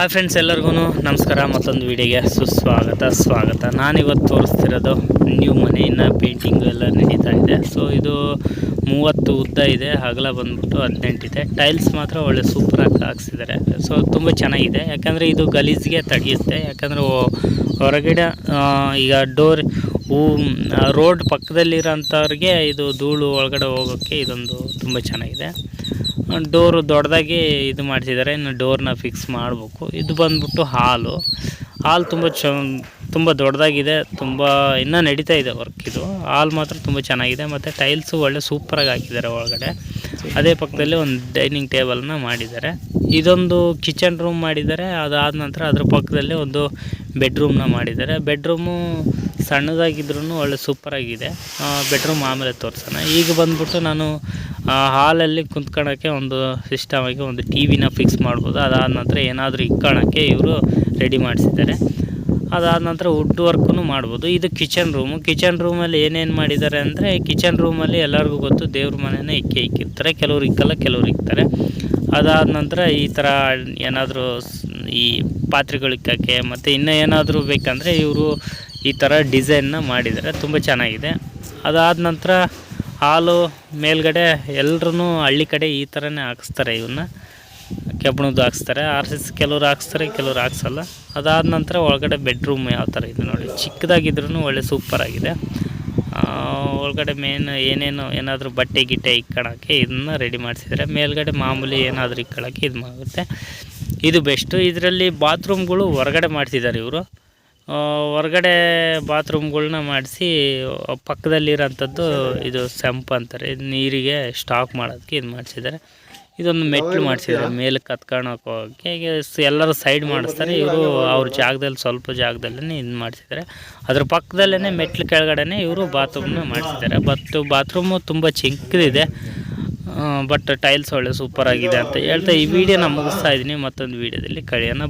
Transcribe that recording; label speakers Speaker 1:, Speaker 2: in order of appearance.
Speaker 1: Hi friends ಎಲ್ಲರಿಗೂ ನಮಸ್ಕಾರ. ಮತ್ತೊಂದು ವಿಡಿಯೋಗೆ ಸುಸ್ವಾಗತ, ಸ್ವಾಗತ. ನಾನಿವತ್ತು ತೋರಿಸ್ತಿರೋದು ನ್ಯೂ ಮನೆಯನ್ನು ಪೇಂಟಿಂಗು ಎಲ್ಲ ನಡೀತಾ ಇದೆ. ಸೊ ಇದು ಮೂವತ್ತು ಉದ್ದ ಇದೆ. ಅಗಲ ಬಂದ್ಬಿಟ್ಟು ಹದಿನೆಂಟಿದೆ ಟೈಲ್ಸ್ ಮಾತ್ರ ಒಳ್ಳೆ ಸೂಪರಾಗಿ ಹಾಕ್ಸಿದ್ದಾರೆ. ಸೊ ತುಂಬ ಚೆನ್ನಾಗಿದೆ. ಯಾಕಂದರೆ ಇದು ಗಲೀಜಿಗೆ ತಡೆಯುತ್ತೆ ಯಾಕಂದರೆ ಹೊರಗಡೆ ಈಗ ಡೋರ್ ಹೂ ರೋಡ್ ಪಕ್ಕದಲ್ಲಿರೋಂಥವ್ರಿಗೆ ಇದು ಧೂಳು ಒಳಗಡೆ ಹೋಗೋಕ್ಕೆ ಇದೊಂದು ತುಂಬ ಚೆನ್ನಾಗಿದೆ. ಡೋರು ದೊಡ್ಡದಾಗಿ ಇದು ಮಾಡಿಸಿದ್ದಾರೆ ಇನ್ನು ಡೋರ್ನ ಫಿಕ್ಸ್ ಮಾಡಬೇಕು. ಇದು ಬಂದ್ಬಿಟ್ಟು ಹಾಲು ಹಾಲ್ ತುಂಬ ಚ, ತುಂಬ ದೊಡ್ಡದಾಗಿದೆ. ತುಂಬ ಇನ್ನೂ ನಡೀತಾ ಇದೆ ವರ್ಕ್ ಇದು. ಹಾಲ್ ಮಾತ್ರ ತುಂಬ ಚೆನ್ನಾಗಿದೆ. ಮತ್ತು ಟೈಲ್ಸು ಒಳ್ಳೆ ಸೂಪರಾಗಿ ಹಾಕಿದ್ದಾರೆ ಒಳಗಡೆ. ಅದೇ ಪಕ್ಕದಲ್ಲಿ ಒಂದು ಡೈನಿಂಗ್ ಟೇಬಲ್ನ ಮಾಡಿದ್ದಾರೆ ಇದೊಂದು ಕಿಚನ್ ರೂಮ್ ಮಾಡಿದ್ದಾರೆ ಅದಾದ ನಂತರ ಅದ್ರ ಪಕ್ಕದಲ್ಲಿ ಒಂದು ಬೆಡ್ರೂಮ್ನ ಮಾಡಿದ್ದಾರೆ ಬೆಡ್ರೂಮು ಸಣ್ಣದಾಗಿದ್ರೂ ಒಳ್ಳೆ ಸೂಪರಾಗಿದೆ ಬೆಡ್ರೂಮ್ ಆಮೇಲೆ ತೋರಿಸೋಣ. ಈಗ ಬಂದ್ಬಿಟ್ಟು ನಾನು ಹಾಲಲ್ಲಿ ಕುಂತ್ಕೊಳ್ಳೋಕ್ಕೆ ಒಂದು ಸಿಸ್ಟಮ್ ಆಗಿ ಒಂದು ಟಿ ವಿನ ಫಿಕ್ಸ್ ಮಾಡ್ಬೋದು. ಅದಾದ ನಂತರ ಏನಾದರೂ ಇಕ್ಕೊಳ್ಳೋಕ್ಕೆ ಇವರು ರೆಡಿ ಮಾಡಿಸಿದ್ದಾರೆ. ಅದಾದ ನಂತರ ವುಡ್ ವರ್ಕೂ ಮಾಡ್ಬೋದು. ಇದು ಕಿಚನ್ ರೂಮು ಕಿಚನ್ ರೂಮಲ್ಲಿ ಏನೇನು ಮಾಡಿದ್ದಾರೆ ಅಂದರೆ ಕಿಚನ್ ರೂಮಲ್ಲಿ ಎಲ್ಲರಿಗೂ ಗೊತ್ತು ದೇವ್ರ ಮನೆಯೇ ಇಕ್ಕಿ ಇಕ್ಕಿರ್ತಾರೆ. ಕೆಲವ್ರು ಇಕ್ಕಲ್ಲ, ಕೆಲವ್ರು ಇಕ್ತಾರೆ. ಅದಾದ ನಂತರ ಈ ಥರ ಏನಾದರೂ ಈ ಪಾತ್ರೆಗಳು ಇಕ್ಕಕ್ಕೆ ಮತ್ತು ಇನ್ನೂ ಏನಾದರೂ ಬೇಕಂದರೆ ಇವರು ಈ ಥರ ಡಿಸೈನ್ನ ಮಾಡಿದ್ದಾರೆ. ತುಂಬ ಚೆನ್ನಾಗಿದೆ. ಅದಾದ ನಂತರ ಹಾಲು ಮೇಲ್ಗಡೆ ಎಲ್ಲರೂ ಹಳ್ಳಿ ಕಡೆ ಈ ಥರನೇ ಹಾಕಿಸ್ತಾರೆ ಇವನ್ನ ಕೆಬ್ಬಣದ್ದು ಹಾಕ್ಸ್ತಾರೆ. ಆರ್ ಸಿ ಕೆಲವ್ರು ಹಾಕ್ಸ್ತಾರೆ, ಕೆಲವ್ರು ಹಾಕ್ಸಲ್ಲ. ಅದಾದ ನಂತರ ಒಳಗಡೆ ಬೆಡ್ರೂಮ್ ಯಾವ ಥರ ಇದೆ ನೋಡಿ. ಚಿಕ್ಕದಾಗಿದ್ರೂ ಒಳ್ಳೆ ಸೂಪರಾಗಿದೆ ಒಳಗಡೆ ಮೇನ್ ಏನೇನು ಏನಾದರೂ ಬಟ್ಟೆ, ಗಿಟ್ಟೆ ಇಕ್ಕೊಳ್ಳೋಕ್ಕೆ ಇದನ್ನ ರೆಡಿ ಮಾಡಿಸಿದರೆ ಮೇಲ್ಗಡೆ ಮಾಮೂಲಿ ಏನಾದರೂ ಇಕ್ಕೊಳ್ಳೋಕ್ಕೆ ಇದು ಆಗುತ್ತೆ ಇದು ಬೆಸ್ಟು ಇದರಲ್ಲಿ ಬಾತ್ರೂಮ್ಗಳು ಹೊರಗಡೆ ಮಾಡ್ತಿದ್ದಾರೆ ಇವರು. ಹೊರಗಡೆ ಬಾತ್ರೂಮ್ಗಳ್ನ ಮಾಡಿಸಿ, ಪಕ್ಕದಲ್ಲಿರೋಂಥದ್ದು ಇದು ಸೆಂಪ್ ಅಂತಾರೆ. ಇದು ನೀರಿಗೆ ಸ್ಟಾಕ್ ಮಾಡೋದಕ್ಕೆ ಇದು ಮಾಡಿಸಿದ್ದಾರೆ. ಇದೊಂದು ಮೆಟ್ಲು ಮಾಡಿಸಿದ್ದಾರೆ ಮೇಲೆ ಕತ್ಕೊಳಕ್ಕೆ ಎಲ್ಲರೂ ಸೈಡ್ ಮಾಡಿಸ್ತಾರೆ. ಇವರು ಅವ್ರ ಜಾಗದಲ್ಲಿ, ಸ್ವಲ್ಪ ಜಾಗದಲ್ಲೇ ಇದು ಮಾಡಿಸಿದ್ದಾರೆ. ಅದ್ರ ಪಕ್ಕದಲ್ಲೇ ಮೆಟ್ಲು ಕೆಳಗಡೆನೆ ಇವರು ಬಾತ್ರೂಮ್ನ ಮಾಡಿಸಿದ್ದಾರೆ. ಬಟ್ ಬಾತ್ರೂಮು ತುಂಬ ಚಿಕ್ಕದಿದೆ. ಬಟ್ ಟೈಲ್ಸ್ ಒಳ್ಳೆ ಸೂಪರ್ ಆಗಿದೆ ಅಂತ ಹೇಳ್ತಾ ಈ ವಿಡಿಯೋನ ಮುಗಿಸ್ತಾ ಇದ್ದೀನಿ. ಮತ್ತೊಂದು ವಿಡಿಯೋದಲ್ಲಿ ಕಳೆಯೋಣ.